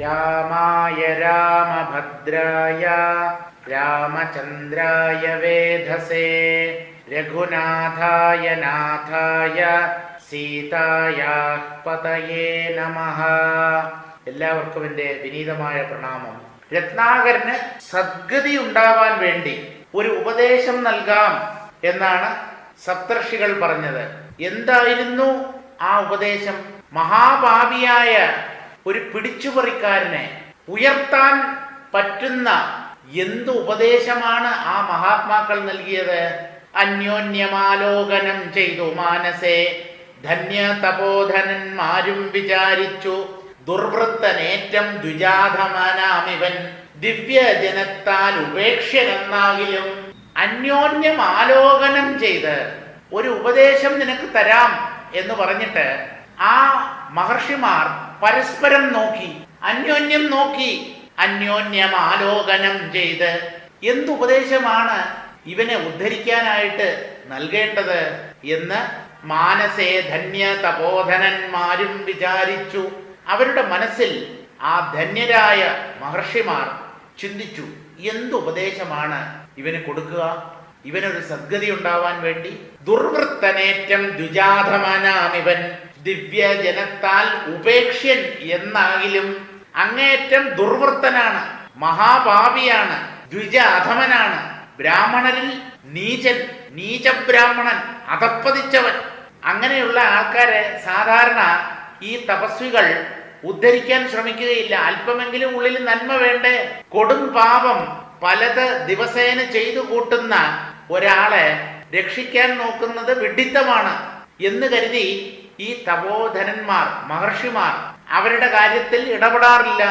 രാമായ രാമഭദ്രായ രാമചന്ദ്രായ വേധസേ രഘുനാഥായ നാഥായ സീതായാ പതയേ നമഃ. എല്ലാവർക്കും എന്റെ വിനീതമായ പ്രണാമം. രത്നാകരന് സദ്ഗതി ഉണ്ടാവാൻ വേണ്ടി ഒരു ഉപദേശം നൽകാം എന്നാണ് സപ്തർഷികൾ പറഞ്ഞത്. എന്തായിരുന്നു ആ ഉപദേശം? മഹാഭാവിയായ ഒരു പിടിച്ചുപറിക്കാരനെ ഉയർത്താൻ പറ്റുന്ന എന്ത് ഉപദേശമാണ് ആ മഹാത്മാക്കൾ നൽകിയത്? അന്യോന്യമാലോകനം ചെയ്തു മാനസേ ധന്യ തപോധനന്മാരും വിചാരിച്ചു. ദുർവൃത്തനേറ്റം ദ്വിജാധമനാമിവൻ ദിവ്യജനത്താൽ ഉപേക്ഷ്യനെന്നാകിലും അന്യോന്യം ആലോകനം ചെയ്ത് ഒരു ഉപദേശം നിനക്ക് തരാം എന്ന് പറഞ്ഞിട്ട് ആ മഹർഷിമാർ പരസ്പരം നോക്കി അന്യോന്യം നോക്കി അന്യോന്യം ആലോകനം ചെയ്ത്. എന്തുപദേശമാണ് ഇവനെ ഉദ്ധരിക്കാനായിട്ട് നൽകേണ്ടത് എന്ന് മാനസേ ധന്യ തപോധനന്മാരും വിചാരിച്ചു. അവരുടെ മനസ്സിൽ ആ ധന്യരായ മഹർഷിമാർ ചിന്തിച്ചു എന്തുപദേശമാണ് ഇവന് കൊടുക്കുക? ഇവനൊരു സദ്ഗതി ഉണ്ടാവാൻ വേണ്ടി ദുർവൃത്തനേറ്റം ദ്വിജാധമനാമിവൻ ദിവ്യജനത്താൽ ഉപേക്ഷ്യൻ എന്നാകിലും അങ്ങേറ്റം ദുർവൃത്തനാണ് മഹാഭാവിയാണ് ദ്വിജ അധമനാണ് ബ്രാഹ്മണരിൽ നീചൻ നീചബ്രാഹ്മണൻ അധപ്പതിച്ചവൻ അങ്ങനെയുള്ള ആൾക്കാരെ സാധാരണ ഈ തപസ്വികൾ ഉദ്ധരിക്കാൻ ശ്രമിക്കുകയില്ല. അല്പമെങ്കിലും ഉള്ളിൽ നന്മ വേണ്ടേ? കൊടും പാപം പലത് ദിവസേന ചെയ്തു കൂട്ടുന്ന ഒരാളെ രക്ഷിക്കാൻ നോക്കുന്നത് വിഡിത്തമാണ് എന്ന് കരുതി ഈ തപോധനന്മാർ മഹർഷിമാർ അവരുടെ കാര്യത്തിൽ ഇടപെടാറില്ല.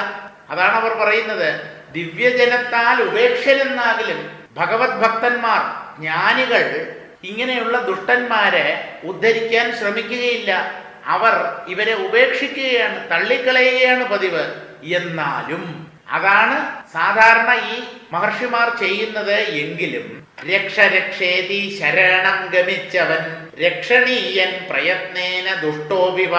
അതാണ് അവർ പറയുന്നത്. ദിവ്യജനത്താൽ ഉപേക്ഷരെന്നാകിലും ഭഗവത് ഭക്തന്മാർ ജ്ഞാനികൾ ഇങ്ങനെയുള്ള ദുഷ്ടന്മാരെ ഉദ്ധരിക്കാൻ ശ്രമിക്കുകയില്ല. അവർ ഇവരെ ഉപേക്ഷിക്കുകയാണ് തള്ളിക്കളയുകയാണ് പതിവ്. എന്നാലും അതാണ് സാധാരണ ഈ മഹർഷിമാർ ചെയ്യുന്നത് എങ്കിലും രക്ഷ രക്ഷേതി ശരണം ഗമിച്ചവൻ രക്ഷണീയൻ പ്രയത്നേന ദുഷ്ടോപിവ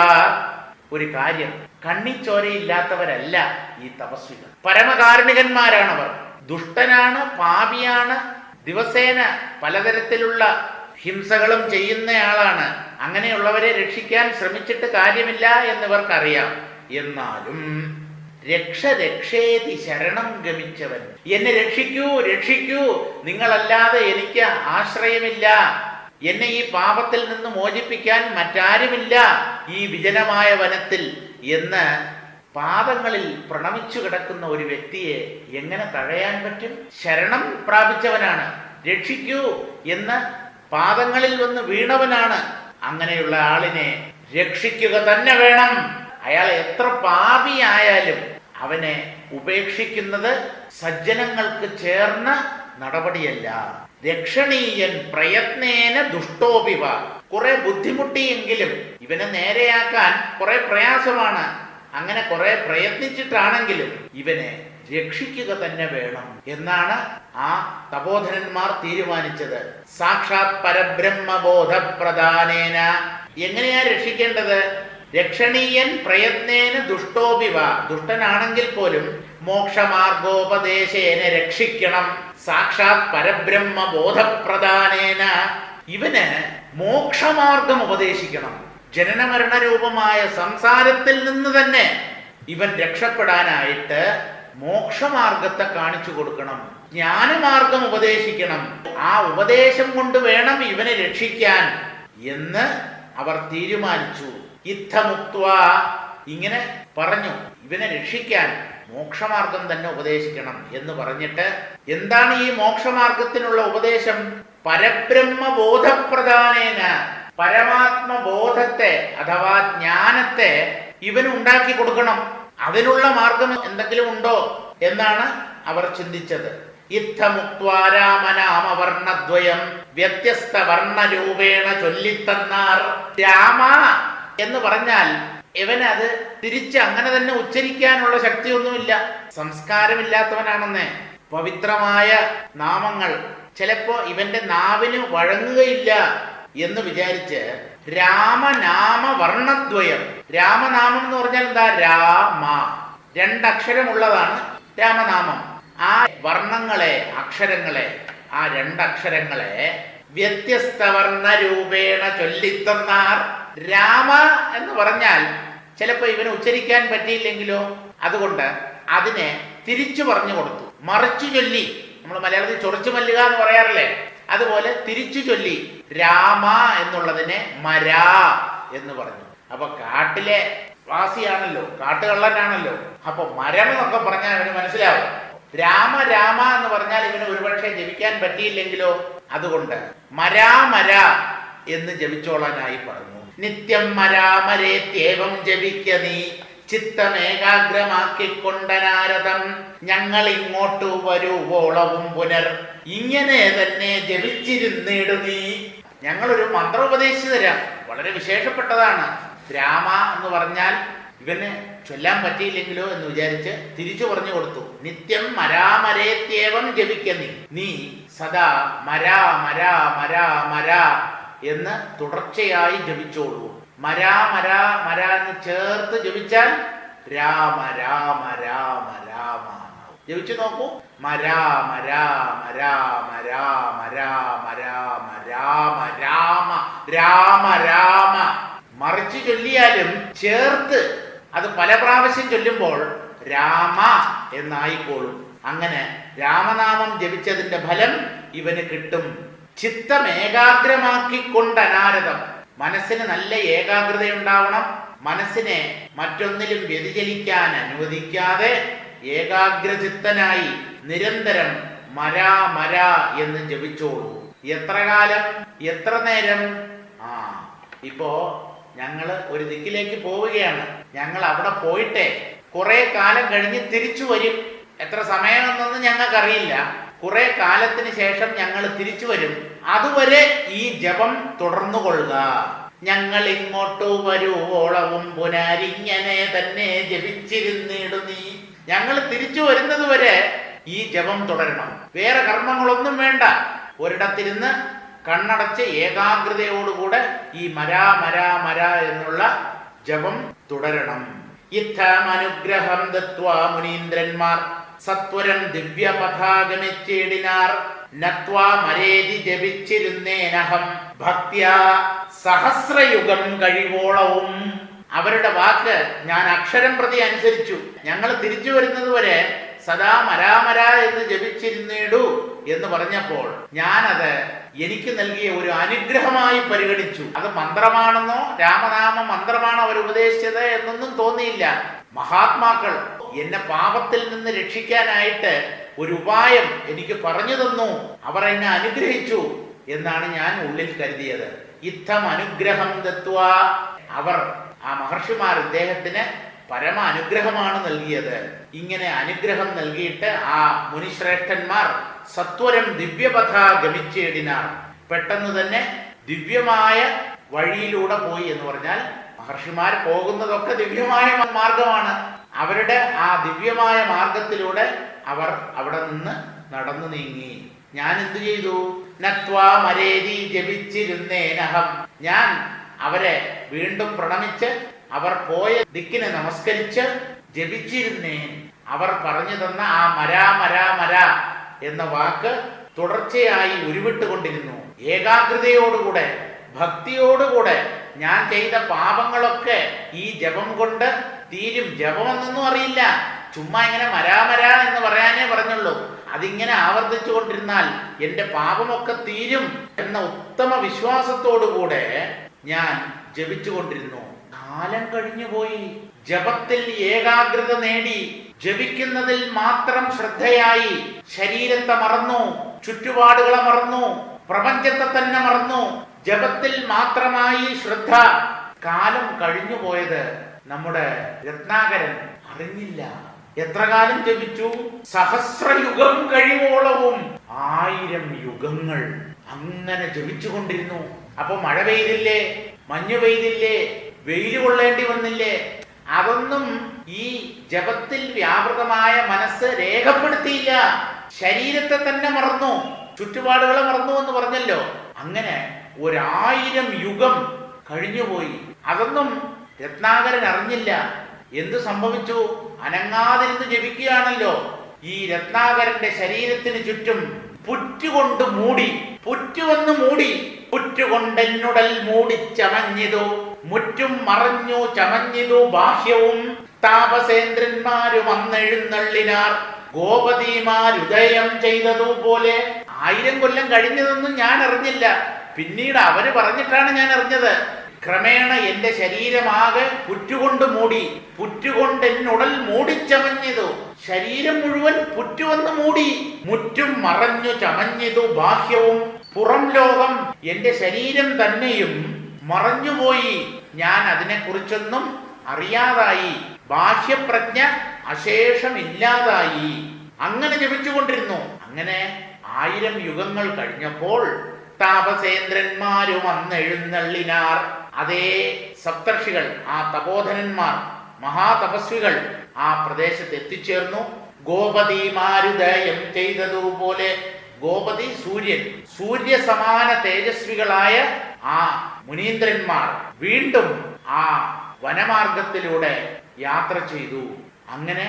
ഒരു കാര്യം കണ്ണിച്ചോരയില്ലാത്തവരല്ല ഈ തപസ്വികൾ. പരമകാരുണികന്മാരാണവർ. ദുഷ്ടനാണ് പാപിയാണ് ദിവസേന പലതരത്തിലുള്ള ഹിംസകളും ചെയ്യുന്നയാളാണ് അങ്ങനെയുള്ളവരെ രക്ഷിക്കാൻ ശ്രമിച്ചിട്ട് കാര്യമില്ല എന്നിവർക്കറിയാം എന്നാലും രക്ഷ രക്ഷേതി ശരണം ഗമിച്ചവൻ. എന്നെ രക്ഷിക്കൂ രക്ഷിക്കൂ. നിങ്ങളല്ലാതെ എനിക്ക് ആശ്രയമില്ല. എന്നെ ഈ പാപത്തിൽ നിന്ന് മോചിപ്പിക്കാൻ മറ്റാരുമില്ല. ഈ വിജനമായ വനത്തിൽ എന്ന് പാദങ്ങളിൽ പ്രണമിച്ചു കിടക്കുന്ന ഒരു വ്യക്തിയെ എങ്ങനെ തഴയാൻ പറ്റും? ശരണം പ്രാപിച്ചവനാണ്. രക്ഷിക്കൂ എന്ന് പാദങ്ങളിൽ വന്ന് വീണവനാണ്. അങ്ങനെയുള്ള ആളിനെ രക്ഷിക്കുക തന്നെ വേണം. അയാൾ എത്ര പാപിയായാലും അവനെ ഉപേക്ഷിക്കുന്നത് സജ്ജനങ്ങൾക്ക് ചേർന്ന നടപടിയല്ല. രക്ഷണീയൻ പ്രയത്നേന ദുഷ്ടോപിവ. കുറെ ബുദ്ധിമുട്ടിയെങ്കിലും ഇവനെ നേരെയാക്കാൻ കുറെ പ്രയാസമാണ്. അങ്ങനെ കുറെ പ്രയത്നിച്ചിട്ടാണെങ്കിലും ഇവനെ രക്ഷിക്കുക തന്നെ വേണം എന്നാണ് ആ തപോധനന്മാർ തീരുമാനിച്ചത്. സാക്ഷാത് പരബ്രഹ്മബോധ പ്രധാനേന എങ്ങനെയാ രക്ഷിക്കേണ്ടത്? രക്ഷണീയൻ പ്രയത്നേന ദുഷ്ടോപിവ. ദുഷ്ടനാണെങ്കിൽ പോലും മോക്ഷമാർഗോപദേശേന രക്ഷിക്കണം. സാക്ഷാത് പരബ്രഹ്മ ബോധപ്രധാനേന ഇവന് മോക്ഷമാർഗം ഉപദേശിക്കണം. ജനനമരണ രൂപമായ സംസാരത്തിൽ നിന്ന് തന്നെ ഇവൻ രക്ഷപ്പെടാനായിട്ട് മോക്ഷമാർഗത്തെ കാണിച്ചു കൊടുക്കണം. ജ്ഞാനമാർഗം ഉപദേശിക്കണം. ആ ഉപദേശം കൊണ്ട് വേണം ഇവനെ രക്ഷിക്കാൻ എന്ന് അവർ തീരുമാനിച്ചു. ഇത്തമുക്വ ഇങ്ങനെ പറഞ്ഞു. ഇവനെ രക്ഷിക്കാൻ മോക്ഷമാർഗം തന്നെ ഉപദേശിക്കണം എന്ന് പറഞ്ഞിട്ട് എന്താണ് ഈ മോക്ഷമാർഗത്തിനുള്ള ഉപദേശം? പരബ്രഹ്മ ബോധപ്രധാനേന പരമാത്മബോധത്തെ അഥവാ ജ്ഞാനത്തെ ഇവന് ഉണ്ടാക്കി കൊടുക്കണം. അതിനുള്ള മാർഗം എന്തെങ്കിലും ഉണ്ടോ എന്നാണ് അവർ ചിന്തിച്ചത്. ഇത്തമുക്വാരാമനാമവർണദ്വയം വ്യത്യസ്ത വർണരൂപേണ ചൊല്ലിത്തന്നാർ. രാമ എന്ന് പറഞ്ഞാൽ ഇവന് അത് തിരിച്ച് അങ്ങനെ തന്നെ ഉച്ചരിക്കാനുള്ള ശക്തിയൊന്നുമില്ല. സംസ്കാരമില്ലാത്തവനാണെന്ന്. പവിത്രമായ നാമങ്ങൾ ചിലപ്പോ ഇവന്റെ നാവിന് വഴങ്ങുകയില്ല എന്ന് വിചാരിച്ച് രാമനാമ വർണദ്വയം രാമനാമം എന്ന് പറഞ്ഞാൽ എന്താ? രാമ. രണ്ടക്ഷരമുള്ളതാണ് രാമനാമം. ആ വർണങ്ങളെ അക്ഷരങ്ങളെ ആ രണ്ടക്ഷരങ്ങളെ വ്യത്യസ്ത വർണ രൂപേണ ചൊല്ലിത്തന്നാർ. രാമ എന്ന് പറഞ്ഞാൽ ചിലപ്പോൾ ഇവന് ഉച്ചരിക്കാൻ പറ്റിയില്ലെങ്കിലോ? അതുകൊണ്ട് അതിനെ തിരിച്ചു പറഞ്ഞു കൊടുത്തു. മറിച്ചു ചൊല്ലി. നമ്മൾ മലയാളത്തിൽ ചൊറിച്ചു മല്ലുക എന്ന് പറയാറില്ലേ? അതുപോലെ തിരിച്ചു ചൊല്ലി. രാമ എന്നുള്ളതിനെ മരാ എന്ന് പറഞ്ഞു. അപ്പൊ കാട്ടിലെ വാസിയാണല്ലോ കാട്ടുകള്ളനാണല്ലോ. അപ്പൊ മരം എന്നൊക്കെ പറഞ്ഞാൽ അവന് മനസ്സിലാവും. രാമ രാമ എന്ന് പറഞ്ഞാൽ ഇവന് ഒരുപക്ഷെ ജപിക്കാൻ പറ്റിയില്ലെങ്കിലോ? അതുകൊണ്ട് മരാ മര എന്ന് ജപിച്ചോളാനായി പറഞ്ഞു. നിത്യം മരാമരേത്യേവം ജപിക്ക നീ. ചിത്തമേകാഗ്രമാക്കിക്കൊണ്ടനാരതം. ഞങ്ങൾ ഇങ്ങോട്ട് വരുവോളവും പുനർ. ഇങ്ങനെ തന്നെ ജപിച്ചിരുന്നിടു നീ. ഞങ്ങളൊരു മന്ത്രം ഉപദേശിച്ചു തരാം വളരെ വിശേഷപ്പെട്ടതാണ്. രാമ എന്ന് പറഞ്ഞാൽ ഇവന് ചൊല്ലാൻ പറ്റിയില്ലെങ്കിലോ എന്ന് വിചാരിച്ച് തിരിച്ചു പറഞ്ഞു കൊടുത്തു. നിത്യം മരാമരേത്യേവം ജപിക്ക നീ. നീ സദാ മരാ മരാ മരാ മരാ എന്ന് തുടർച്ചയായി ജപിച്ചോളൂ. മരാ മരാ മര എന്ന് ചേർത്ത് ജപിച്ചാൽ രാമ രാമ രാമ രാമ ജപിച്ചു നോക്കൂ. മരാ മരാ മരാ മരാ മരാ മരാ രാമ രാമ രാമ രാമ. മറിച്ച് ചൊല്ലിയാലും ചേർത്ത് അത് പല പ്രാവശ്യം ചൊല്ലുമ്പോൾ രാമ എന്നായിക്കോളും. അങ്ങനെ രാമനാമം ജപിച്ചതിന്റെ ഫലം ഇവന് കിട്ടും. ചിത്തം ഏകാഗ്രമാക്കിക്കൊണ്ട് അനാരതം മനസ്സിന് നല്ല ഏകാഗ്രതയുണ്ടാവണം. മനസ്സിനെ മറ്റൊന്നിലും വ്യതിചലിക്കാൻ അനുവദിക്കാതെ ഏകാഗ്രചിത്തനായി നിരന്തരം മരാ മര എന്ന് ജപിച്ചോളൂ. എത്ര കാലം? എത്ര നേരം? ആ ഇപ്പോ ഞങ്ങൾ ഒരു ദിക്കിലേക്ക് പോവുകയാണ്. ഞങ്ങൾ അവിടെ പോയിട്ട് കുറെ കാലം കഴിഞ്ഞ് തിരിച്ചു വരും. എത്ര സമയമെന്നൊന്നും ഞങ്ങൾക്കറിയില്ല. കുറെ കാലത്തിന് ശേഷം ഞങ്ങൾ തിരിച്ചു വരും. അതുവരെ ഈ ജപം തുടർന്നു കൊള്ളുക ഞങ്ങൾ ഇങ്ങോട്ടു വരുവോളവും പുനരിങ്ങനെ തന്നെ ജപിച്ചിരുന്നിടു നീ. ഞങ്ങൾ തിരിച്ചു വരുന്നത് വരെ ഈ ജപം തുടരണം. വേറെ കർമ്മങ്ങളൊന്നും വേണ്ട. ഒരിടത്തിരുന്ന് കണ്ണടച്ച് ഏകാഗ്രതയോടുകൂടെ ഈ മരാ മരാ മര എന്നുള്ള ജപം തുടരണം. ഇത്തമനുഗ്രഹം ദത്വാ മുനീന്ദ്രന്മാർ. സത്വരം ദിവ്യപഥാഗമിച്ചേടിനാർ. നത്വാ മരേതി ജപിച്ചിരുന്നേനഹം. ഭക്തിയ സഹസ്രയുഗം കഴിവോളവും. അവരുടെ വാക്ക് ഞാൻ അക്ഷരം പ്രതി അനുസരിച്ചു. ഞങ്ങൾ തിരിച്ചു വരുന്നത് വരെ സദാ മരാമര എന്ന് ജപിച്ചിരുന്നിടൂ എന്ന് പറഞ്ഞപ്പോൾ ഞാനത് എനിക്ക് നൽകിയ ഒരു അനുഗ്രഹമായി പരിഗണിച്ചു. അത് മന്ത്രമാണെന്നോ രാമനാമ മന്ത്രമാണോ അവർ ഉപദേശിച്ചത് എന്നൊന്നും തോന്നിയില്ല. മഹാത്മാക്കൾ എന്നെ പാപത്തിൽ നിന്ന് രക്ഷിക്കാനായിട്ട് ഒരു ഉപായം എനിക്ക് പറഞ്ഞു തന്നു. അവർ എന്നെ അനുഗ്രഹിച്ചു എന്നാണ് ഞാൻ ഉള്ളിൽ കരുതിയത്. ഇത്തം അനുഗ്രഹം തത്വ അവർ ആ മഹർഷിമാർ ഇദ്ദേഹത്തിന് പരമ അനുഗ്രഹമാണ് നൽകിയത്. ഇങ്ങനെ അനുഗ്രഹം നൽകിയിട്ട് ആ മുനിശ്രേഷ്ഠന്മാർ സത്വരം ദിവ്യപഥ ഗമിച്ചേടിനാർ. പെട്ടെന്ന് തന്നെ ദിവ്യമായ വഴിയിലൂടെ പോയി എന്ന് പറഞ്ഞാൽ മഹർഷിമാർ പോകുന്നതൊക്കെ ദിവ്യമായ മാർഗമാണ്. അവരുടെ ആ ദിവ്യമായ മാർഗത്തിലൂടെ അവർ അവിടെ നിന്ന് നടന്നു നീങ്ങി. ഞാൻ എന്തു ചെയ്തു? നത്വാ മരേരി ജപിച്ചിരുന്നേനഹം. ഞാൻ അവരെ വീണ്ടും പ്രണമിച്ച് അവർ പോയ ദിക്കിനെ നമസ്കരിച്ച് ജപിച്ചിരുന്നേൻ. അവർ പറഞ്ഞു തന്ന ആ മരാ മരാ മര എന്ന വാക്ക് തുടർച്ചയായി ഉരുവിട്ടുകൊണ്ടിരുന്നു. ഏകാഗ്രതയോടുകൂടെ ഭക്തിയോടുകൂടെ ഞാൻ ചെയ്ത പാപങ്ങളൊക്കെ ഈ ജപം കൊണ്ട് തീരും. ജപമെന്നൊന്നും അറിയില്ല. ചുമ്മാ ഇങ്ങനെ മരാമരാ എന്ന് പറയാനേ പറഞ്ഞുള്ളൂ. അതിങ്ങനെ ആവർത്തിച്ചു കൊണ്ടിരുന്നാൽ എന്റെ പാപമൊക്കെ തീരും എന്ന ഉത്തമ വിശ്വാസത്തോടുകൂടെ ഞാൻ ജപിച്ചുകൊണ്ടിരുന്നു. കാലം കഴിഞ്ഞുപോയി ജപത്തിൽ ഏകാഗ്രത നേടി. ജപിക്കുന്നതിൽ മാത്രം ശ്രദ്ധയായി. ശരീരത്തെ മറന്നു. ചുറ്റുപാടുകളെ മറന്നു. പ്രപഞ്ചത്തെ തന്നെ മറന്നു. ജപത്തിൽ മാത്രമായി ശ്രദ്ധ. കാലം കഴിഞ്ഞു പോയത് നമ്മുടെ രത്നാകരൻ അറിഞ്ഞില്ല. എത്ര കാലം ജപിച്ചു? സഹസ്രയുഗം കഴിവോളവും. ആയിരം യുഗങ്ങൾ അങ്ങനെ ജപിച്ചുകൊണ്ടിരുന്നു. അപ്പൊ മഴ പെയ്തില്ലേ? മഞ്ഞ് പെയ്തില്ലേ? വെയിൽ കൊള്ളേണ്ടി വന്നില്ലേ? അതൊന്നും ഈ ജപത്തിൽ വ്യാപൃതമായ മനസ്സ് രേഖപ്പെടുത്തിയില്ല. ശരീരത്തെ തന്നെ മറന്നു. ചുറ്റുപാടുകളെ മറന്നു എന്ന് പറഞ്ഞല്ലോ. അങ്ങനെ ഒരായിരം യുഗം കഴിഞ്ഞുപോയി. അതൊന്നും രത്നാകരൻ അറിഞ്ഞില്ല. എന്ത് സംഭവിച്ചു? അനങ്ങാതിരുന്ന് ജപിക്കുകയാണല്ലോ. ഈ രത്നാകരന്റെ ശരീരത്തിന് ചുറ്റും പുറ്റുകൊണ്ട് മൂടി പുറ്റുവന്ന് മൂടി പുറ്റുകൊണ്ടെന്നുടൽ മൂടി ചമഞ്ഞിതു. മുറ്റും മറഞ്ഞു ചമഞ്ഞിതു ബാഹ്യവും. താപസേന്ദ്രന്മാരും അന്നെഴുന്നള്ളിനാർ ഗോപതിമാരുദയം ചെയ്തതുപോലെ. ആയിരം കൊല്ലം കഴിഞ്ഞതൊന്നും ഞാൻ അറിഞ്ഞില്ല പിന്നീട് അവർ പറഞ്ഞിട്ടാണ് ഞാൻ അറിഞ്ഞത് ക്രമേണ എന്റെ ശരീരമാകെ പുറ്റുകൊണ്ട് മൂടി പുറ്റുകൊണ്ട് എന്നുടൽ മൂടിച്ചമഞ്ഞതു. ശരീരം മുഴുവൻ പുറ്റുവന്ന് മൂടി മുറ്റും മറഞ്ഞു ചമഞ്ഞതു ബാഹ്യവും. പുറം ലോകം എന്റെ ശരീരം തന്നെയും മറഞ്ഞുപോയി ഞാൻ അതിനെക്കുറിച്ചൊന്നും അറിയാതായി. ബാഹ്യപ്രജ്ഞ അശേഷമില്ലാതായി. അങ്ങനെ ജപിച്ചുകൊണ്ടിരുന്നു. അങ്ങനെ ആയിരം യുഗങ്ങൾ കഴിഞ്ഞപ്പോൾ താപസേന്ദ്രന്മാരും അന്നെഴുന്നള്ളിനാർ അതേ സപ്തർഷികൾ ആ തപോധനന്മാർ മഹാതപസ്വികൾ ആ പ്രദേശത്ത് എത്തിച്ചേർന്നു. ഗോപതി മാരുദയം ചെയ്തതുപോലെ ഗോപതി സൂര്യൻ സൂര്യ സമാന തേജസ്വികളായ ആ മുനീന്ദ്രന്മാർ വീണ്ടും ആ വനമാർഗത്തിലൂടെ യാത്ര ചെയ്തു. അങ്ങനെ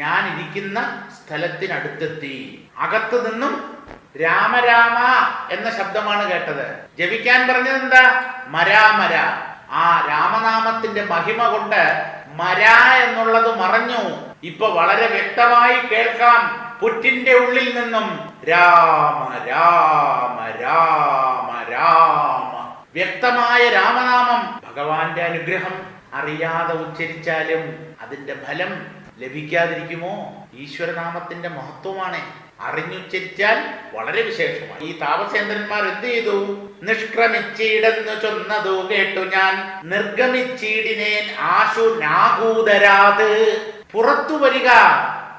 ഞാൻ ഇരിക്കുന്ന സ്ഥലത്തിനടുത്തെത്തി. അകത്തു നിന്നും രാമരാമ എന്ന ശബ്ദമാണ് കേട്ടത്. ജപിക്കാൻ പറഞ്ഞത് എന്താ? മരാമര ആ രാമനാമത്തിന്റെ മഹിമ കൊണ്ട് മര എന്നുള്ളത് മറഞ്ഞു. ഇപ്പൊ വളരെ വ്യക്തമായി കേൾക്കാം. പുറ്റിന്റെ ഉള്ളിൽ നിന്നും രാമ രാമ രാമ രാമ. വ്യക്തമായ രാമനാമം. ഭഗവാന്റെ അനുഗ്രഹം അറിയാതെ ഉച്ചരിച്ചാലും അതിന്റെ ഫലം ലഭിക്കാതിരിക്കുമോ? ഈശ്വരനാമത്തിന്റെ മഹത്വമാണ്. അറിഞ്ഞുച്ചരിച്ചാൽ വളരെ വിശേഷമാണ്. ഈ താപസേന്ദ്രന്മാർ എന്ത് ചെയ്തു? നിഷ്ക്രമിച്ചീടെന്ന് ചൊന്നതു കേട്ടു ഞാൻ. നിർഗമിച്ചീടിനേൻ ആശു നാഗൂതരാത്. പുറത്തു വരിക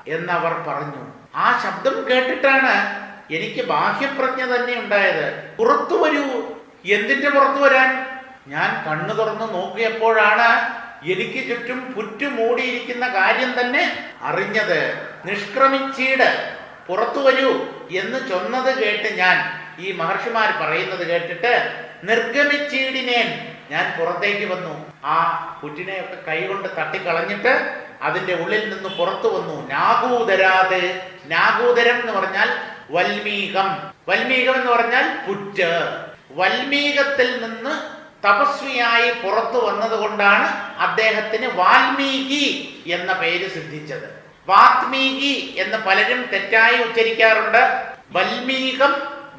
എന്നവർ പറഞ്ഞു. ആ ശബ്ദം കേട്ടിട്ടാണ് എനിക്ക് ബാഹ്യപ്രജ്ഞ തന്നെ ഉണ്ടായത്. പുറത്തു വരൂ. എന്തിന്റെ പുറത്തു വരാൻ? ഞാൻ കണ്ണു തുറന്ന് നോക്കിയപ്പോഴാണ് എനിക്ക് ചുറ്റും പുറ്റുമൂടിയിരിക്കുന്ന കാര്യം തന്നെ അറിഞ്ഞത്. നിഷ്ക്രമിച്ചീട്. പുറത്തു വരൂ എന്ന് ചൊന്നത് കേട്ട് ഞാൻ ഈ മഹർഷിമാർ പറയുന്നത് കേട്ടിട്ട് നിർഗമിച്ചീടിനേൻ ഞാൻ പുറത്തേക്ക് വന്നു. ആ പുറ്റിനെയൊക്കെ കൈകൊണ്ട് തട്ടിക്കളഞ്ഞിട്ട് അതിന്റെ ഉള്ളിൽ നിന്ന് പുറത്തു വന്നു. നാഗൂതരാത് നാഗൂതരം എന്ന് പറഞ്ഞാൽ വൽമീകം. വൽമീകം എന്ന് പറഞ്ഞാൽ പുറ്റ്. വൽമീകത്തിൽ നിന്ന് തപസ്വിയായി പുറത്തു വന്നതുകൊണ്ടാണ് അദ്ദേഹത്തിന് വാൽമീകി എന്ന പേര് സിദ്ധിച്ചത്. വാത്മീകി എന്ന് പലരും തെറ്റായി ഉച്ചരിക്കാറുണ്ട്. വൽമീകം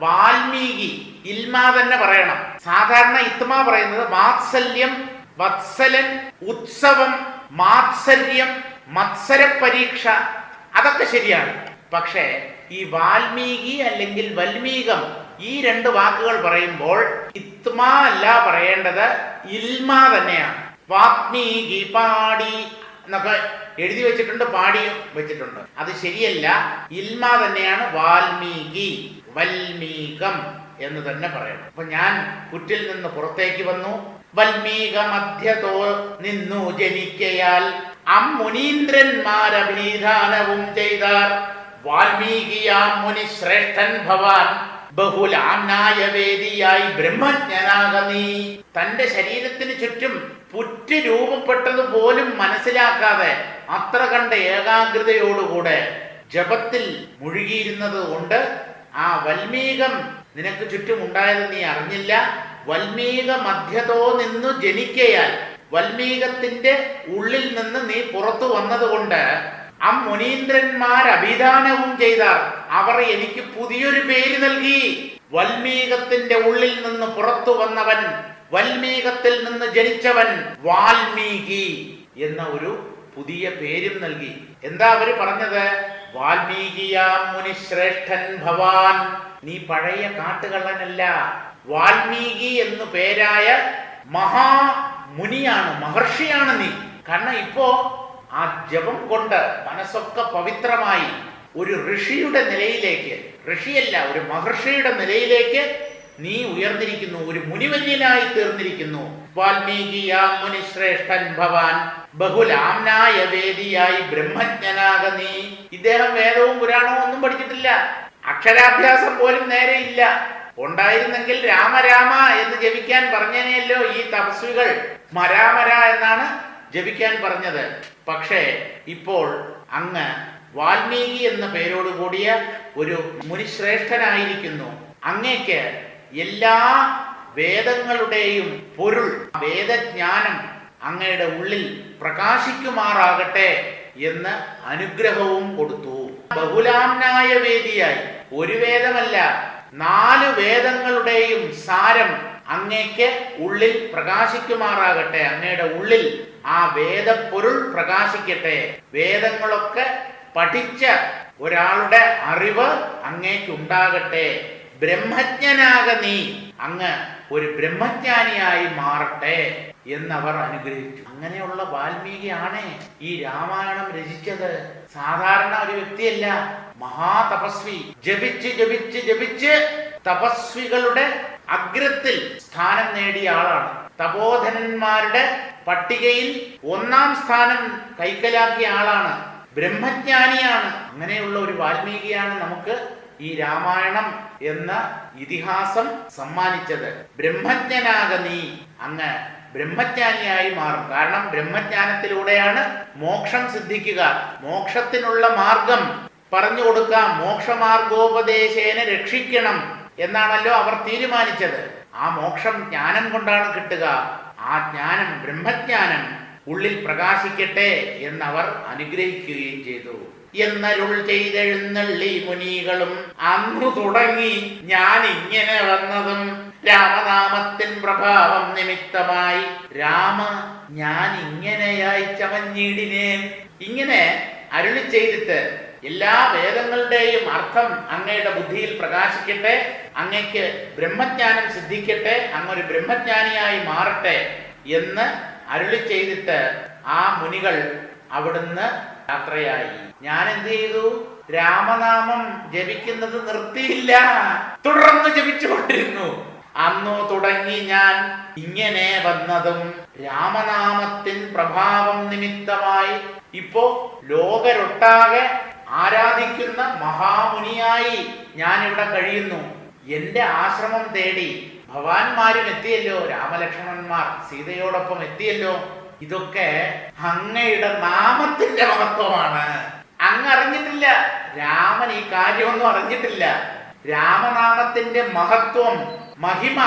വാൽമീകി ഇൽമ തന്നെ പറയണം. സാധാരണ ഇത്മ പറയുന്നത് വാത്സല്യം വത്സലൻ ഉത്സവം മാത്സര്യം മത്സര പരീക്ഷ അതൊക്കെ ശരിയാണ്. പക്ഷേ ഈ വാൽമീകി അല്ലെങ്കിൽ വൽമീകം ഈ രണ്ട് വാക്കുകൾ പറയുമ്പോൾ ഇത്മ അല്ല പറയേണ്ടത് ഇൽമ തന്നെയാണ്. വാത്മീകി പാടി എന്നൊക്കെ എഴുതി വെച്ചിട്ടുണ്ട് പാടിയും വെച്ചിട്ടുണ്ട്. അത് ശരിയല്ല. ഇൽമ തന്നെയാണ് വാൽമീകി വൽമീകം എന്ന് തന്നെ പറയണം അപ്പൊ ഞാൻ പുറ്റിൽ നിന്ന് പുറത്തേക്ക് വന്നു. വൽമീക മധ്യതോ നിന്നു ജനിക്കയാൽ അമ്മുനീന്ദ്രന്മാരഭിധാനവും ചെയ്താർ. വാൽമീകിയാം ശ്രേഷ്ഠൻ ഭവാൻ. ബഹുലാംനായ വേദിയായി ബ്രഹ്മജ്ഞനാക തന്റെ ശരീരത്തിന് ചുറ്റും പുറ്റ് രൂപപ്പെട്ടത് പോലും മനസ്സിലാക്കാതെ അത്ര കണ്ട ഏകാഗ്രതയോടുകൂടെ ജപത്തിൽ മുഴുകിയിരുന്നത് കൊണ്ട് ആ വൽമീകം നിനക്ക് ചുറ്റും ഉണ്ടായത് നീ അറിഞ്ഞില്ല. വൽമീക മധ്യതോ നിന്നു ജനിക്കയാൽ വൽമീകത്തിന്റെ ഉള്ളിൽ നിന്ന് നീ പുറത്തു വന്നതുകൊണ്ട് ആ മുനീന്ദ്രന്മാർ അഭിദാനവും ചെയ്ത അവർ എനിക്ക് പുതിയൊരു പേര് നൽകി. വൽമീകത്തിന്റെ ഉള്ളിൽ നിന്ന് പുറത്തു വന്നവൻ വൽമീകത്തിൽ നിന്ന് ജനിച്ചവൻ വാൽമീകി എന്ന ഒരു പുതിയ പേരും നൽകി. എന്താ അവർ പറഞ്ഞത്? വാൽമീകിയാം മുനിശ്രേഷ്ഠൻ ഭവാൻ. നീ പഴയ കാട്ടുകള്ളനല്ല. വാൽമീകി എന്നു പേരായ മഹാ മുനിയാണ് മഹർഷിയാണ് നീ. കാരണം ഇപ്പോ ആ ജപം കൊണ്ട് മനസ്സൊക്കെ പവിത്രമായി ഒരു ഋഷിയുടെ നിലയിലേക്ക് ഋഷിയല്ല ഒരു മഹർഷിയുടെ നിലയിലേക്ക് നീ ഉയർന്നിരിക്കുന്നു ഒരു മുനിവന്യനായി തീർന്നിരിക്കുന്നു. വാൽമീകിയാ മുനിശ്രേഷ്ഠൻ ഭവാൻ ബഹുലാംനായ വേദിയായി ബ്രഹ്മജ്ഞനാക നീ. ഇദ്ദേഹം വേദവും പുരാണവും ഒന്നും പഠിച്ചിട്ടില്ല. അക്ഷരാഭ്യാസം പോലും നേരെ ഇല്ല ഉണ്ടായിരുന്നെങ്കിൽ രാമരാമ എന്ന് ജപിക്കാൻ പറഞ്ഞേനെയല്ലോ ഈ തപസ്വികൾ. മരാമര എന്നാണ് ജപിക്കാൻ പറഞ്ഞത്. പക്ഷേ ഇപ്പോൾ അങ്ങ് വാൽമീകി എന്ന പേരോടുകൂടിയ ഒരു മുനിശ്രേഷ്ഠനായിരിക്കുന്നു. അങ്ങേക്ക് എല്ലാ വേദങ്ങളുടെയും പൊരുൾ വേദജ്ഞാനം അങ്ങയുടെ ഉള്ളിൽ പ്രകാശിക്കുമാറാകട്ടെ എന്ന് അനുഗ്രഹവും കൊടുത്തു. ബഹുലാംനായ വേദിയായി. ഒരു വേദമല്ല നാല് വേദങ്ങളുടെയും സാരം അങ്ങേക്ക് ഉള്ളിൽ പ്രകാശിക്കുമാറാകട്ടെ അങ്ങയുടെ ഉള്ളിൽ ആ വേദപ്പൊരുൾ പ്രകാശിക്കട്ടെ. വേദങ്ങളൊക്കെ പഠിച്ച ഒരാളുടെ അറിവ് അങ്ങേക്ക് ഉണ്ടാകട്ടെ ബ്രഹ്മജ്ഞനാക നീ. അങ്ങ് ഒരു ബ്രഹ്മജ്ഞാനിയായി മാറട്ടെ എന്നവർ അനുഗ്രഹിച്ചു. അങ്ങനെയുള്ള വാൽമീകിയാണ് ഈ രാമായണം രചിച്ചത്. സാധാരണ ഒരു വ്യക്തിയല്ല. മഹാതപസ്വി. ജപിച്ച് ജപിച്ച് ജപിച്ച് തപസ്വികളുടെ അഗ്രത്തിൽ സ്ഥാനം നേടിയ ആളാണ്. തപോധനന്മാരുടെ പട്ടികയിൽ ഒന്നാം സ്ഥാനം കൈക്കലാക്കിയ ആളാണ്. ബ്രഹ്മജ്ഞാനിയാണ്. അങ്ങനെയുള്ള ഒരു വാൽമീകിയാണ് നമുക്ക് ഈ രാമായണം എന്ന ഇതിഹാസം സമ്മാനിച്ചത് ബ്രഹ്മജ്ഞനാക നീ. അങ്ങ് ബ്രഹ്മജ്ഞാനിയായി മാറും. കാരണം ബ്രഹ്മജ്ഞാനത്തിലൂടെയാണ് മോക്ഷം സിദ്ധിക്കുക. മോക്ഷത്തിനുള്ള മാർഗം പറഞ്ഞു കൊടുക്കാം. മോക്ഷമാർഗോപദേശേന രക്ഷിക്കണം എന്നാണല്ലോ അവർ തീരുമാനിച്ചത്. ആ മോക്ഷം ജ്ഞാനം കൊണ്ടാണ് കിട്ടുക. ആ ജ്ഞാനം ബ്രഹ്മജ്ഞാനം ഉള്ളിൽ പ്രകാശിക്കട്ടെ എന്നവർ അനുഗ്രഹിക്കുകയും ചെയ്തു. എന്നരുൾ ചെയ്തെഴുന്നള്ളി മുനികളും. അന്നു തുടങ്ങി ഞാൻ ഇങ്ങനെ വന്നതും രാമനാമത്തിൻ പ്രഭാവം നിമിത്തമായി. രാമ ഞാൻ ഇങ്ങനെയായി ചമഞ്ഞിടിനേൻ ഇങ്ങനെ അരുളി ചെയ്തിട്ട് എല്ലാ വേദങ്ങളുടെയും അർത്ഥം അങ്ങയുടെ ബുദ്ധിയിൽ പ്രകാശിക്കട്ടെ അങ്ങയ്ക്ക് ബ്രഹ്മജ്ഞാനം സിദ്ധിക്കട്ടെ അങ്ങൊരു ബ്രഹ്മജ്ഞാനിയായി മാറട്ടെ എന്ന് അരുളി ചെയ്തിട്ട് ആ മുനികൾ അവിടുന്ന് യാത്രയായി. ഞാൻ എന്ത് ചെയ്തു രാമനാമം ജപിക്കുന്നത് നിർത്തിയില്ല. തുടർന്ന് ജപിച്ചുകൊണ്ടിരുന്നു. അന്നു തുടങ്ങി ഞാൻ ഇങ്ങനെ വന്നതും രാമനാമത്തിൻ പ്രഭാവം നിമിത്തമായി ഇപ്പോ ലോകരൊട്ടാകെ ആരാധിക്കുന്ന മഹാമുനിയായി ഞാൻ ഇവിടെ കഴിയുന്നു. എന്റെ ആശ്രമം തേടി ഭവാന്മാരും എത്തിയല്ലോ രാമലക്ഷ്മണന്മാർ സീതയോടൊപ്പം എത്തിയല്ലോ. ഇതൊക്കെ അങ്ങയുടെ നാമത്തിന്റെ മഹത്വമാണ്. അങ്ങ് അറിഞ്ഞിട്ടില്ല രാമൻ ഈ കാര്യമൊന്നും അറിഞ്ഞിട്ടില്ല. രാമനാമത്തിന്റെ മഹത്വം മഹിമ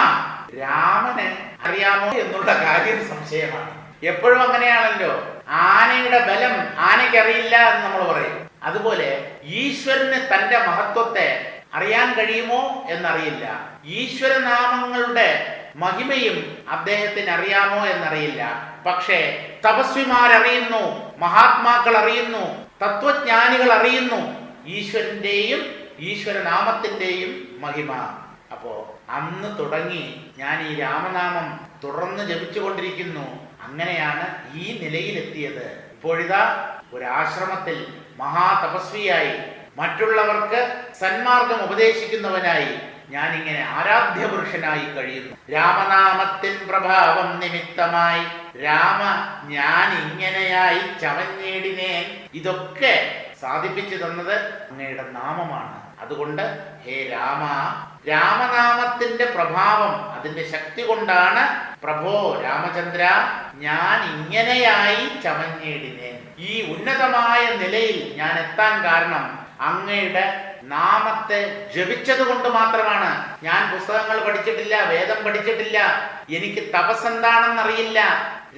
രാമന് അറിയാമോ എന്നുള്ള കാര്യം സംശയമാണ്. എപ്പോഴും അങ്ങനെയാണല്ലോ. ആനയുടെ ബലം ആനയ്ക്ക് അറിയില്ല എന്ന് നമ്മൾ പറയും. അതുപോലെ ഈശ്വരന് തന്റെ മഹത്വത്തെ അറിയാൻ കഴിയുമോ എന്നറിയില്ല. ഈശ്വരനാമങ്ങളുടെ മഹിമയും അദ്ദേഹത്തിന് അറിയാമോ എന്നറിയില്ല. പക്ഷേ തപസ്വിമാരറിയുന്നു മഹാത്മാക്കൾ അറിയുന്നു തത്വജ്ഞാനികൾ അറിയുന്നു. ഈശ്വരന്റെയും ഈശ്വരനാമത്തിന്റെയും മഹിമ. അപ്പോ അന്ന് തുടങ്ങി ഞാൻ ഈ രാമനാമം തുടർന്ന് ജപിച്ചുകൊണ്ടിരിക്കുന്നു. അങ്ങനെയാണ് ഈ നിലയിലെത്തിയത്. ഇപ്പോഴിതാ ഒരു ആശ്രമത്തിൽ മഹാതപസ്വിയായി. മറ്റുള്ളവർക്ക് സന്മാർഗം ഉപദേശിക്കുന്നവനായി. ഞാൻ ഇങ്ങനെ ആരാധ്യ പുരുഷനായി കഴിയുന്നു. രാമനാമത്തിൻ പ്രഭാവം നിമിത്തമായി രാമ ഞാൻ ഇങ്ങനെയായി ചമഞ്ഞേടിനേൻ. ഇതൊക്കെ സാധിപ്പിച്ചു തന്നത് അങ്ങയുടെ നാമമാണ്. അതുകൊണ്ട് ഹേ രാമ രാമനാമത്തിന്റെ പ്രഭാവം അതിന്റെ ശക്തി കൊണ്ടാണ് പ്രഭോ രാമചന്ദ്ര ഞാൻ ഇങ്ങനെയായി ചമഞ്ഞേടിനേൻ. ഈ ഉന്നതമായ നിലയിൽ ഞാൻ എത്താൻ കാരണം അങ്ങയുടെ നാമത്തെ ജപിച്ചത് കൊണ്ട് മാത്രമാണ്. ഞാൻ പുസ്തകങ്ങൾ പഠിച്ചിട്ടില്ല വേദം പഠിച്ചിട്ടില്ല. എനിക്ക് തപസ് എന്താണെന്നറിയില്ല.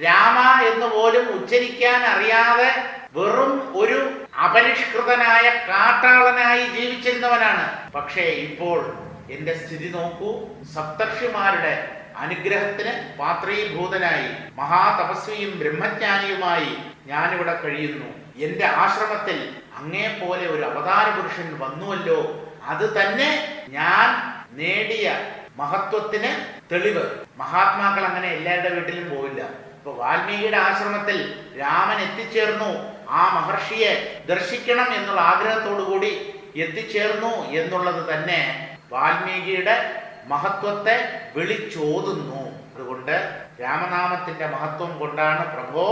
രാമ എന്ന് പോലും ഉച്ചരിക്കാൻ അറിയാതെ വെറും ഒരു അപരിഷ്കൃതനായ കാട്ടാളനായി ജീവിച്ചിരുന്നവനാണ്. പക്ഷേ ഇപ്പോൾ എന്റെ സ്ഥിതി നോക്കൂ. സപ്തർഷിമാരുടെ അനുഗ്രഹത്തിന് പാത്രീഭൂതനായി മഹാതപസ്വിയും ബ്രഹ്മജ്ഞാനിയുമായി ഞാനിവിടെ കഴിയുന്നു. എന്റെ ആശ്രമത്തിൽ അങ്ങേ പോലെ ഒരു അവതാര പുരുഷൻ വന്നുവല്ലോ അത് തന്നെ ഞാൻ നേടിയ മഹത്വത്തിന് തെളിവ്. മഹാത്മാക്കൾ അങ്ങനെ എല്ലാവരുടെ വീട്ടിലും പോവില്ല. ഇപ്പൊ വാൽമീകിയുടെ ആശ്രമത്തിൽ രാമൻ എത്തിച്ചേർന്നു. ആ മഹർഷിയെ ദർശിക്കണം എന്നുള്ള ആഗ്രഹത്തോടു കൂടി എത്തിച്ചേർന്നു എന്നുള്ളത് തന്നെ വാൽമീകിയുടെ മഹത്വത്തെ വിളിച്ചോതുന്നു. അതുകൊണ്ട് രാമനാമത്തിന്റെ മഹത്വം കൊണ്ടാണ് പ്രഭോ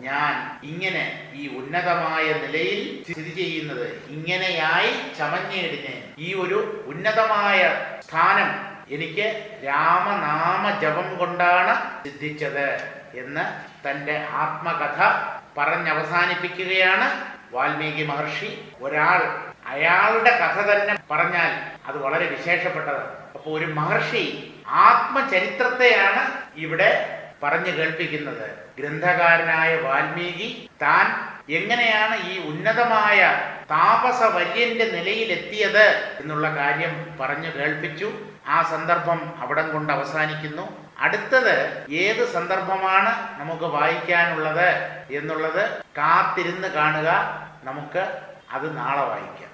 ഞാൻ ഇങ്ങനെ ഈ ഉന്നതമായ നിലയിൽ സ്ഥിതി ചെയ്യുന്നത്. ഇങ്ങനെയായി ചമഞ്ഞേടിന്. ഈ ഒരു ഉന്നതമായ സ്ഥാനം എനിക്ക് രാമനാമ ജപം കൊണ്ടാണ് സിദ്ധിച്ചത് എന്ന് തന്റെ ആത്മകഥ പറഞ്ഞവസാനിപ്പിക്കുകയാണ്. വാൽമീകി മഹർഷി ഒരാൾ അയാളുടെ കഥ തന്നെ പറഞ്ഞാൽ അത് വളരെ വിശേഷപ്പെട്ടതാണ്. അപ്പോൾ ഒരു മഹർഷി ആത്മചരിത്രത്തെയാണ് ഇവിടെ പറഞ്ഞു കേൾപ്പിക്കുന്നത്. ഗ്രന്ഥകാരനായ വാൽമീകി താൻ എങ്ങനെയാണ് ഈ ഉന്നതമായ താപസ വര്യന്റെ നിലയിലെത്തിയത് എന്നുള്ള കാര്യം പറഞ്ഞു കേൾപ്പിച്ചു. ആ സന്ദർഭം അവിടം കൊണ്ട് അവസാനിക്കുന്നു. അടുത്തത് ഏത് സന്ദർഭമാണ് നമുക്ക് വായിക്കാനുള്ളത് എന്നുള്ളത് കാത്തിരുന്ന് കാണുക. നമുക്ക് അത് നാളെ വായിക്കാം.